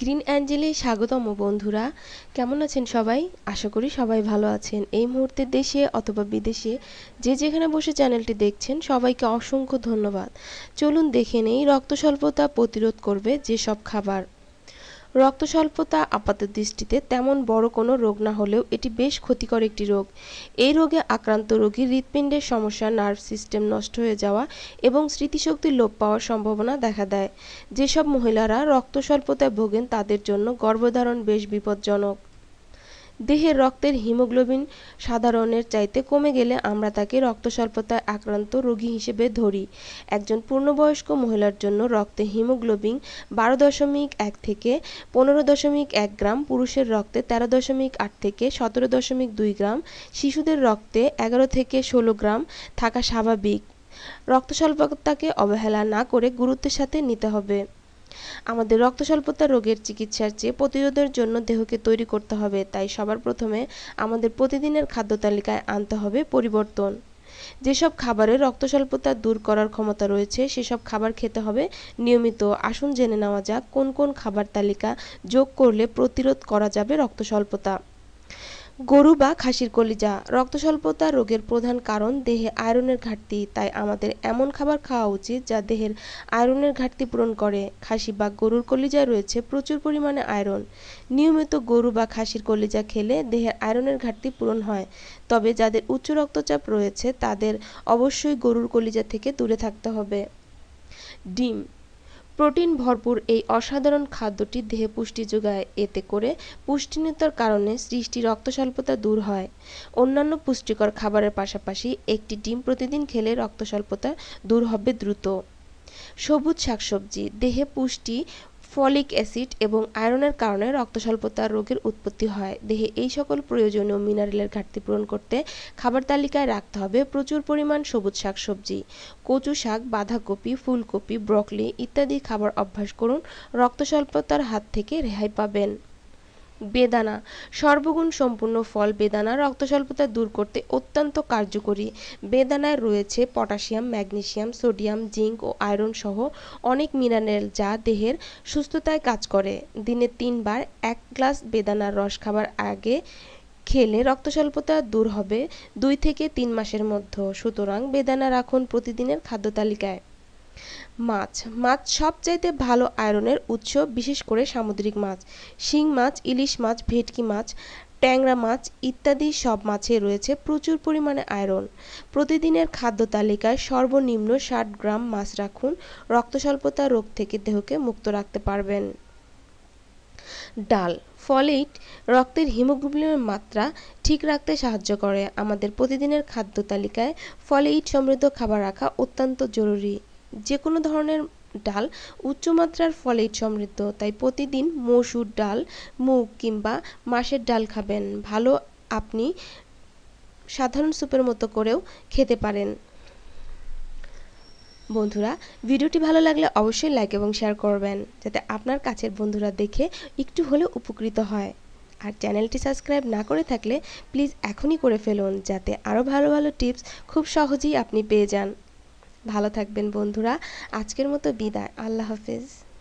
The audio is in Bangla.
গ্রিন অ্যাঞ্জেলে স্বাগতম বন্ধুরা। কেমন আছেন সবাই? আশা করি সবাই ভালো আছেন। এই মুহূর্তে দেশে অথবা বিদেশে যে যেখানে বসে চ্যানেলটি দেখছেন, সবাইকে অসংখ্য ধন্যবাদ। চলুন দেখে নেই রক্ত স্বল্পতা প্রতিরোধ করবে যেসব খাবার। রক্ত আপাতদৃষ্টিতে আপাত দৃষ্টিতে তেমন বড় কোনো রোগ না হলেও এটি বেশ ক্ষতিকর একটি রোগ। এই রোগে আক্রান্ত রোগীর হৃৎপিণ্ডের সমস্যা, নার্ভ সিস্টেম নষ্ট হয়ে যাওয়া এবং স্মৃতিশক্তি লোপ পাওয়ার সম্ভাবনা দেখা দেয়। যেসব মহিলারা রক্তস্বল্পতায় ভোগেন তাদের জন্য গর্ভধারণ বেশ বিপজ্জনক। দেহের রক্তের হিমোগ্লোবিন সাধারণের চাইতে কমে গেলে আমরা তাকে রক্ত স্বল্পতায় আক্রান্ত রোগী হিসেবে ধরি। একজন পূর্ণবয়স্ক মহিলার জন্য রক্তে হিমোগ্লোবিন বারো দশমিক এক থেকে পনেরো দশমিক এক গ্রাম, পুরুষের রক্তে তেরো দশমিক আট থেকে সতেরো দশমিক দুই গ্রাম, শিশুদের রক্তে এগারো থেকে ষোলো গ্রাম থাকা স্বাভাবিক। রক্ত স্বল্পতাকে অবহেলা না করে গুরুত্বের সাথে নিতে হবে। আমাদের রক্ত স্বল্পতা রোগের চিকিৎসার চেয়ে প্রতিরোধের জন্য দেহকে তৈরি করতে হবে, তাই সবার প্রথমে আমাদের প্রতিদিনের খাদ্য তালিকায় আনতে হবে পরিবর্তন। যেসব খাবারে রক্ত স্বল্পতা দূর করার ক্ষমতা রয়েছে, সেসব খাবার খেতে হবে। নিয়মিত আসুন জেনে নেওয়া যাক কোন কোন খাবার তালিকা যোগ করলে প্রতিরোধ করা যাবে রক্ত স্বল্পতা গরু বা খাসির কলিজা রক্ত স্বল্পতা রোগের প্রধান কারণ দেহে আয়রনের ঘাটতি, তাই আমাদের এমন খাবার খাওয়া উচিত যা দেহের আয়রনের ঘাটতি পূরণ করে। খাসি বা গরুর কলিজায় রয়েছে প্রচুর পরিমাণে আয়রন। নিয়মিত গরু বা খাসির কলিজা খেলে দেহের আয়রনের ঘাটতি পূরণ হয়। তবে যাদের উচ্চ রক্তচাপ রয়েছে, তাদের অবশ্যই গরুর কলিজা থেকে দূরে থাকতে হবে। ডিম প্রোটিন ভরপুর এই অসাধারণ খাদ্যটি দেহে পুষ্টি যোগায় এতে করে পুষ্টিহীনতার কারণে সৃষ্টি রক্তস্বল্পতা দূর হয়। অন্যান্য পুষ্টিকর খাবারের পাশাপাশি একটি ডিম প্রতিদিন খেলে রক্তস্বল্পতা দূর হবে দ্রুত। সবুজ শাকসবজি, দেহে পুষ্টি ফলিক অ্যাসিড এবং আয়রনের কারণে রক্তস্বল্পতা রোগের উৎপত্তি হয়। দেহে এই সকল প্রয়োজনীয় মিনারেলের ঘাটতি পূরণ করতে খাবার তালিকায় রাখতে হবে প্রচুর পরিমাণ সবুজ শাক সবজি, কচু শাক, বাঁধাকপি, ফুলকপি, ব্রকলি ইত্যাদি খাবার অভ্যাস করুন। রক্তস্বল্পতার হাত থেকে রেহাই পাবেন। বেদানা। সর্বগুণ সম্পূর্ণ ফল বেদানা রক্ত স্বল্পতা দূর করতে অত্যন্ত কার্যকরী। বেদানায় রয়েছে পটাশিয়াম ম্যাগনেসিয়াম সোডিয়াম, জিঙ্ক ও আয়রন সহ অনেক মিনারেল যা দেহের সুস্থতায় কাজ করে। দিনে তিনবার এক গ্লাস বেদানার রস খাবার আগে খেলে রক্ত স্বল্পতা দূর হবে দুই থেকে তিন মাসের মধ্যে। সুতরাং বেদানা রাখুন প্রতিদিনের খাদ্য তালিকায়। মাছ। মাছ সবচাইতে ভালো আয়রনের উৎস, বিশেষ করে সামুদ্রিক মাছ। শিং মাছ, ইলিশ মাছ, ভেটকি মাছ, ট্যাংরা মাছ ইত্যাদি সব মাছে রয়েছে প্রচুর পরিমাণে আয়রন। প্রতিদিনের খাদ্য তালিকায় সর্বনিম্ন ষাট গ্রাম মাছ রাখুন। রক্ত স্বল্পতা রোগ থেকে দেহকে মুক্ত রাখতে পারবেন। ডাল। ফলেট রক্তের হিমোগ্লোবিনের মাত্রা ঠিক রাখতে সাহায্য করে। আমাদের প্রতিদিনের খাদ্য তালিকায় ফলেট সমৃদ্ধ খাবার রাখা অত্যন্ত জরুরি। যে কোনো ধরনের ডাল উচ্চমাত্রার ফলেট সমৃদ্ধ, তাই প্রতিদিন মসুর ডাল, মুগ কিংবা মাসের ডাল খাবেন। ভালো আপনি সাধারণ স্যুপের মতো করেও খেতে পারেন। বন্ধুরা, ভিডিওটি ভালো লাগলে অবশ্যই লাইক এবং শেয়ার করবেন, যাতে আপনার কাছের বন্ধুরা দেখে একটু হলেও উপকৃত হয়। আর চ্যানেলটি সাবস্ক্রাইব না করে থাকলে প্লিজ এখনই করে ফেলুন, যাতে আরও ভালো ভালো টিপস খুব সহজেই আপনি পেয়ে যান। ভালো থাকবেন বন্ধুরা। আজকের মতো বিদায়। আল্লাহ হাফিজ।